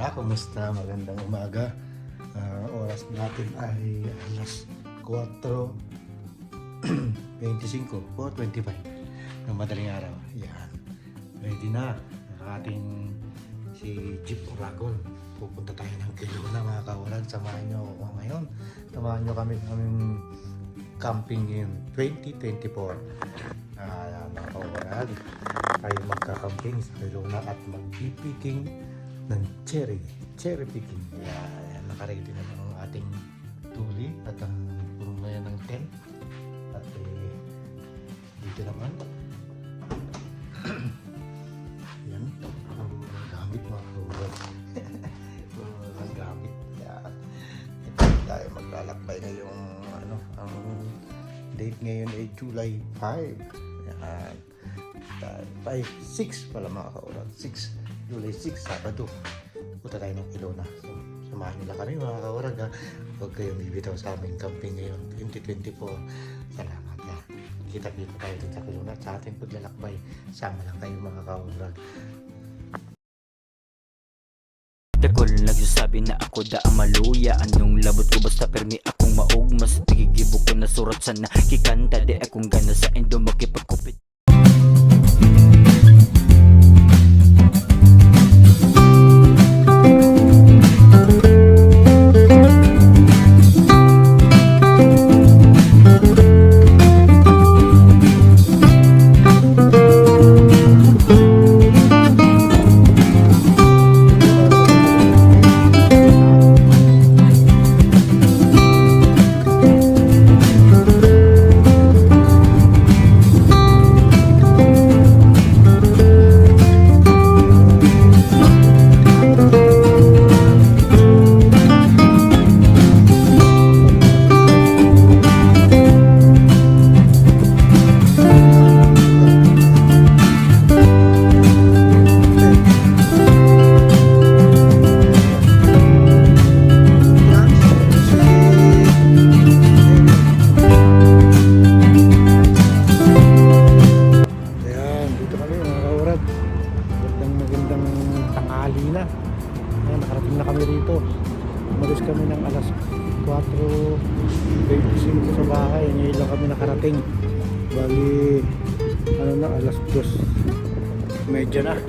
Kamusta? Kumusta? Magandang umaga. Ah, oras natin ay alas 4.25 o 25 ng madaling araw. Yan. Ready na ang ating si Jeep Oragon. Pupunta tayo ng Kelowna mga kawalan. Samahan nyo ako ngayon. Samahan nyo kami kaming camping in 2024. Ah, mga kawalan. Tayo magkakamping sa Kelowna at magpipicking ng cherry. Cherry picking. Yan. Nakaready na ang ating tuli at ang purumayan ng tent. At eh, dito naman. Yan. Ang gamit mga kawalan. ang gamit. Yan. Ito tayo maglalakbay ngayong ano, ang date ngayon ay July 5. Yan. 5, 6 pala mga kaulan. 6, July 6, Sabado. Punta tayo ng Ilona. So, samahan nila kami mga kaurag ha. Huwag kayong bibitaw sa aming camping ngayon, 2024. Salamat ha. Kita-kita tayo dito sa Ilona sa ating paglalakbay. Sama lang kayo mga kaurag. Dakol nagsasabi na ako da ang maluya Anong labot ko basta permi akong maugma Sa tigigibo ko na surat sa nakikanta Di akong gana sa endo makipagkupit kami rito. Umalis kami ng alas 4.25 sa bahay. Ngayon lang kami nakarating. Bali, ano na, alas 2. Medyo na.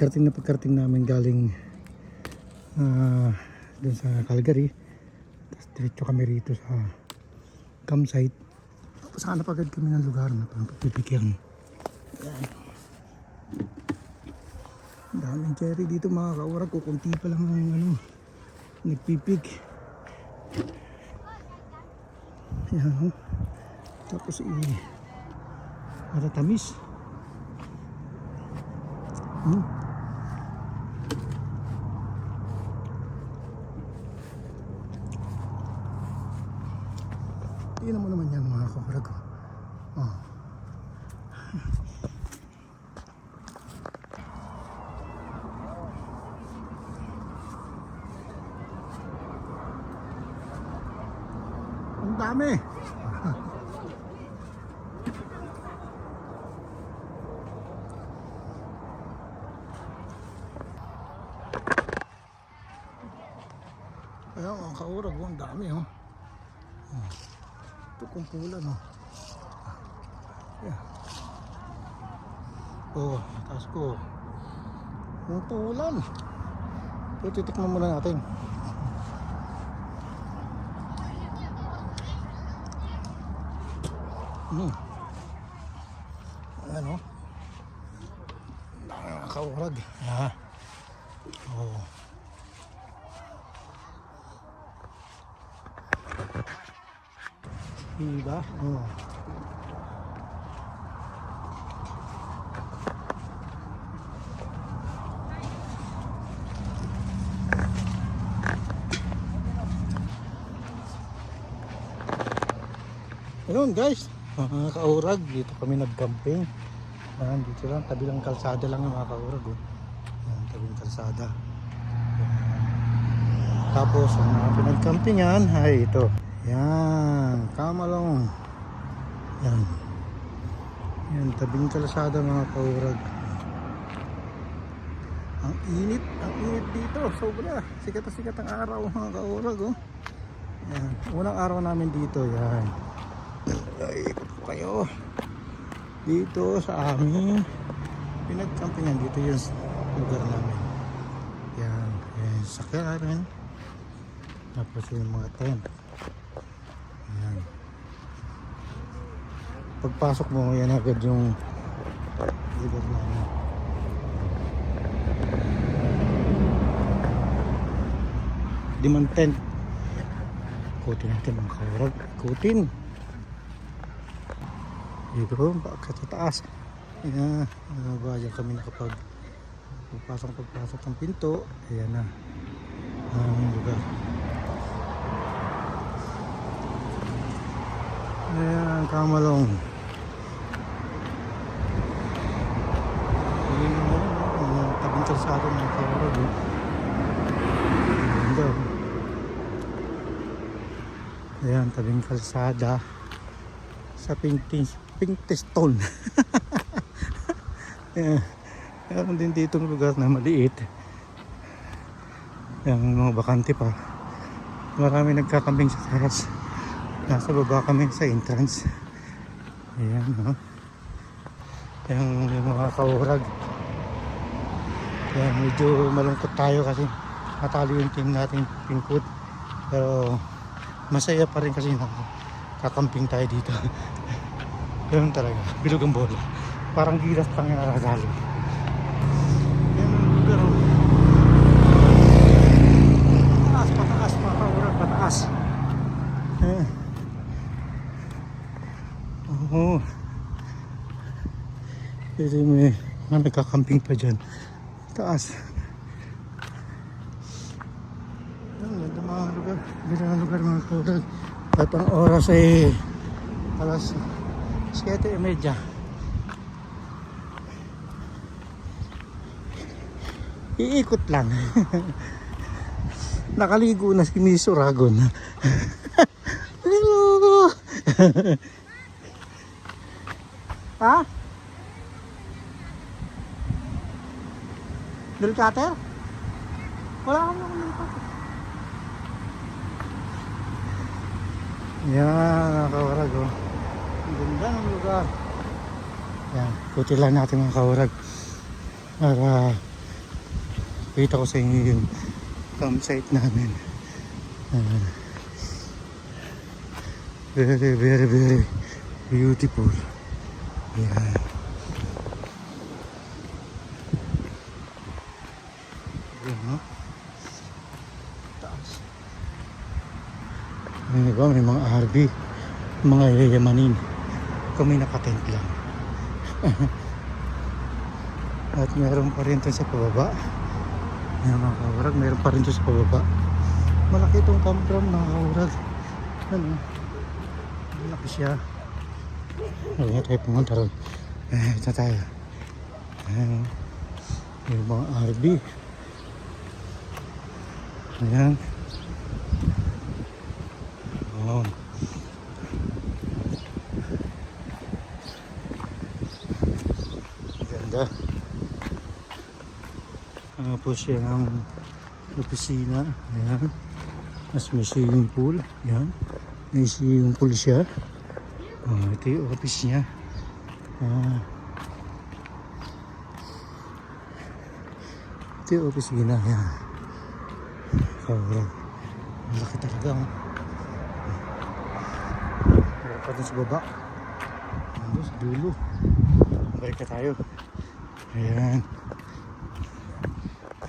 Pagkarating na pagkarating namin galing ah dun sa Calgary. Tapos diretso kami rito sa campsite. Tapos hanap agad kami ng lugar na pang pagpipigyan. Yan. Ang Daming cherry dito mga kawarag. Kukunti pa lang ang ano, nagpipig. Yan. oh. Tapos i matatamis. Hmm. Tingnan mo naman yan mga kaparag. Oh. Ang dami. Ayan, ang kaurag, oh, ang dami, oh. Oh. Ito kumpulan, oh. Yeah. Oh, taas ko. Kumpulan. Ito, titikman muna natin. Hmm. Ayan, oh. Dami mga kaurag. Ah. Oh. Diba? Oh. Ayun guys, mga kaurag, dito kami nag-camping. Ayan, dito lang, tabi lang kalsada lang yung mga kaurag. Oh. Ayan, tabi ng kalsada. Ayan. Tapos, ang mga pinag-campingan ay ito. Yan, kamalong. Yan. Yan, tabing kalsada mga kaurag. Ang init, ang init dito, sobra. Sikat na sikat ang araw mga kaurag. Oh. Yan, unang araw namin dito, yan. Ay, ikot ko kayo. Dito sa amin. Pinagkampingan dito yung lugar namin. Yan, yan, sakyan namin. Tapos yung mga tent. Yan. Pagpasok mo, yan agad yung lugar namin. Dimang tent. Ikutin natin mga kawarag. Ikutin. Dito, bakit sa taas. Ayan, ano ba, dyan kami nakapag pagpasok pagpasok ng pinto. Ayan na. Ang lugar. Ayan, kamalong. Ayan, mga tabing kalsada ng kawarag. Ganda. oh. Ayan, tabing kalsada sa Pintis, Pintiston. Ayan. Meron din dito lugar na maliit. Yung mga bakante pa. Marami nagkakambing sa taas. Nasa baba kami sa entrance. Ayan, no? Yung, yung mga kaurag. Kaya medyo malungkot tayo kasi natalo yung team natin pingkut. Pero masaya pa rin kasi kakamping tayo dito. Ganun talaga. Bilog ang bola. Parang gilas pang yung nakakali. Yan ang lugar. oh. Pataas, pataas, mga kaurag, pataas. Eh. Oo. Kasi may mga nagkakamping pa dyan. Taas. Yan, ganda mga lugar. Ganda mga lugar mga kaurag. At ang oras ay alas 7.30. Iikot lang. Nakaligo na si Miss Uragon. Hello! ha? Drill cutter? Wala kang naman drill cutter. Yan, mga kawarag, oh. Ang ganda ng lugar. Yan, puti lang natin mga kawarag. Para kita ko sa inyo yung campsite namin. Yan. very, very, very beautiful. Yan. Yan, no? Taas. Ano ba, may mga yayamanin. Kami nakatent lang. At meron pa rin sa pababa. Yan mga kawarag, meron pa rin sa pababa. Malaki itong campground mga kawarag. Ano? Malaki siya. Ayun tayo pumunta ron. Eh, ito tayo. Ayan. Yung mga RV. Ayan. Ayan. Ganda. Tapos yan ang opisina. Ayan. Mas may swimming pool. Ayan. May swimming pool siya. Ah, ito yung office niya. Ah. Ito yung opisina. Ayan. Kawala. Malaki talaga. Oh. Pa dun sa baba. Ano sa dulo. Balik na tayo. Ayan.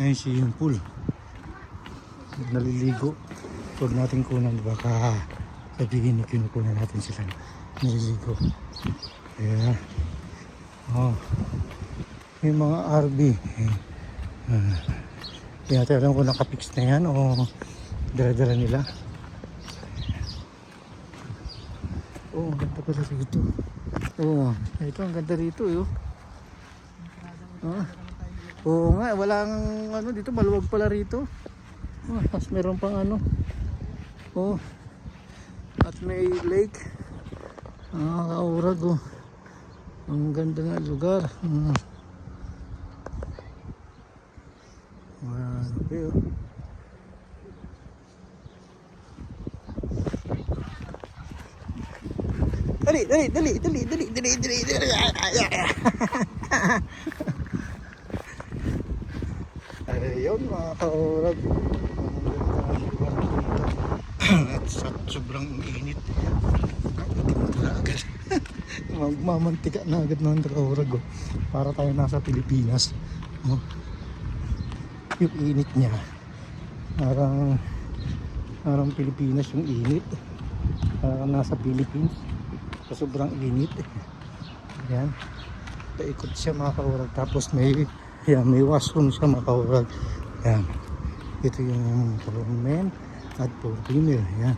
Ayan si yung pool. Naliligo. Huwag natin kunan baka sabihin na kinukunan natin sila naliligo. Ayan. Oh. May mga RV. Eh. Ah. Hindi natin alam kung nakapix na yan o dala-dala nila. Oh, ganda pala rito. Oo, oh, ito ang ganda rito yo. Ah. Oo nga, walang ano dito, maluwag pala rito. Oh, tapos meron pang ano. Oh. At may lake. Ah, kaurag oh. Ang ganda ng lugar. Mm. Wow, okay oh. Dali, dali, dali, dali, dali, dali, dali, dali. Ayun mga kaurag. At sa sobrang init. Nakutin na agad. Magmamantika na agad ng kaurag. Oh. Para tayo nasa Pilipinas. Oh. Yung init niya. Parang parang Pilipinas yung init. Parang nasa Philippines. Sa sobrang init. Yan. Paikot siya mga kaurag. Tapos may yan, may washroom siya mga kaurag. Yan. Ito yung for men at for female. Yan.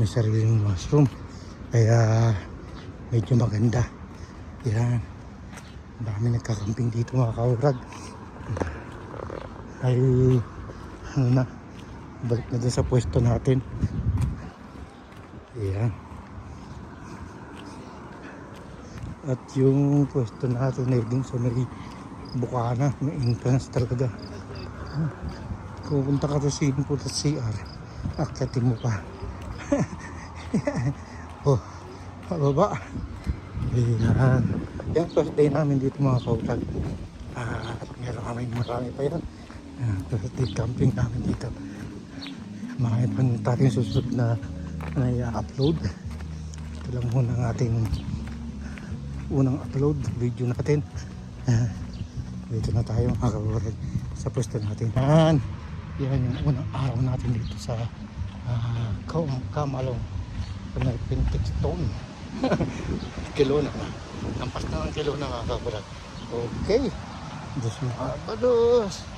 May sariling washroom. Kaya medyo maganda. Yan. Dami nagkakamping dito mga kaurag. Ay ano na. Balik na dun sa pwesto natin. Yan. At yung pwesto natin ay dun sa may Bukana, may entrance talaga. Kung pupunta ka sa pool at CR, akyatin mo pa. oh, pababa. Ayan. Yan, first day namin dito mga kautag. Ah, at meron kami marami pa yan. Ayan, first day camping namin dito. Marami pa nung tayo susunod na na i-upload. Ito lang muna ang ating unang upload video natin. Dito na tayo mga kaburag sa pwesto natin. Yan. Yan yung unang araw natin dito sa uh, Kamalong Pintic Stone. kilo na. Lampas na ang kilo na mga kaburag. Okay. Dos mga bados.